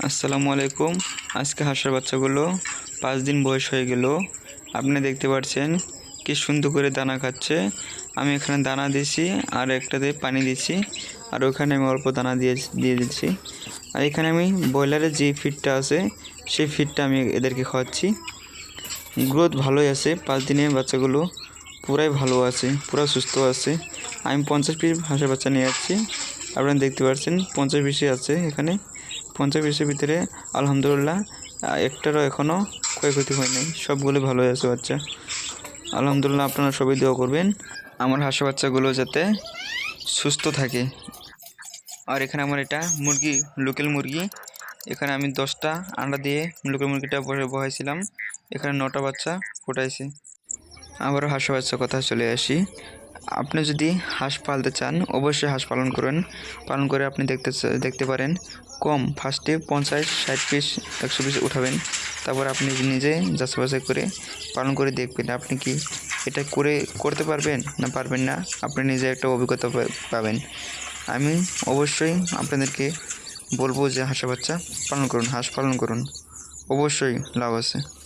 আসসালামু আলাইকুম। আজকে হাঁসের বাচ্চাগুলো পাঁচ দিন বয়স হয়ে গেল। আপনি দেখতে পাচ্ছেন কি সুন্দর করে দানা খাচ্ছে। আমি এখানে দানা দিয়েছি আর একটাতে পানি দিয়েছি আর ওখানে আমি অল্প দানা দিয়ে দিয়ে দিচ্ছি। আর এখানে আমি ব্রয়লারের যে ফিডটা আছে, সেই ফিডটা আমি এদেরকে খাওয়াচ্ছি। গ্রোথ ভালোই আছে, পাঁচ দিনে বাচ্চাগুলো পুরাই ভালো আছে, পুরা সুস্থ আছে। আমি পঞ্চাশ পিস হাঁসের বাচ্চা নিয়ে যাচ্ছি আপনারা দেখতে পাচ্ছেন পঞ্চাশ পিসই আছে এখানে। পঞ্চাশ পিসের ভিতরে, আলহামদুলিল্লাহ একটারও এখনও ক্ষয়ক্ষতি হয় নাই। সবগুলো ভালোই আছে বাচ্চা। আলহামদুলিল্লাহ আপনারা সবাই দোয়া করবেন। আমার হাঁসের বাচ্চাগুলো যাতে সুস্থ থাকে। আর এখানে আমার এটা মুরগি, লোকাল মুরগি। এখানে আমি দশটা আন্ডা দিয়ে লোকাল মুরগিটা বসে বসাইছিলাম এখানে নটা বাচ্চা ফুটাইছে। আবারও হাঁস বাচ্চা কথা চলে আসি। আপনি যদি হাঁস পালতে চান, অবশ্যই হাঁস পালন করুন। পালন করে আপনি দেখতে দেখতে পারেন, কম ফার্স্টে পঞ্চাশ, ষাট পিস, একশো পিস উঠাবেন। তারপর আপনি নিজে যাচাই বাছাই করে পালন করে দেখবেন আপনি কি এটা করে, করতে পারবেন না পারবেন না। আপনি নিজে একটা অভিজ্ঞতা পাবেন। আমি অবশ্যই আপনাদেরকে বলব যে হাঁসের বাচ্চা পালন করুন, হাঁস পালন করুন। অবশ্যই লাভ আছে।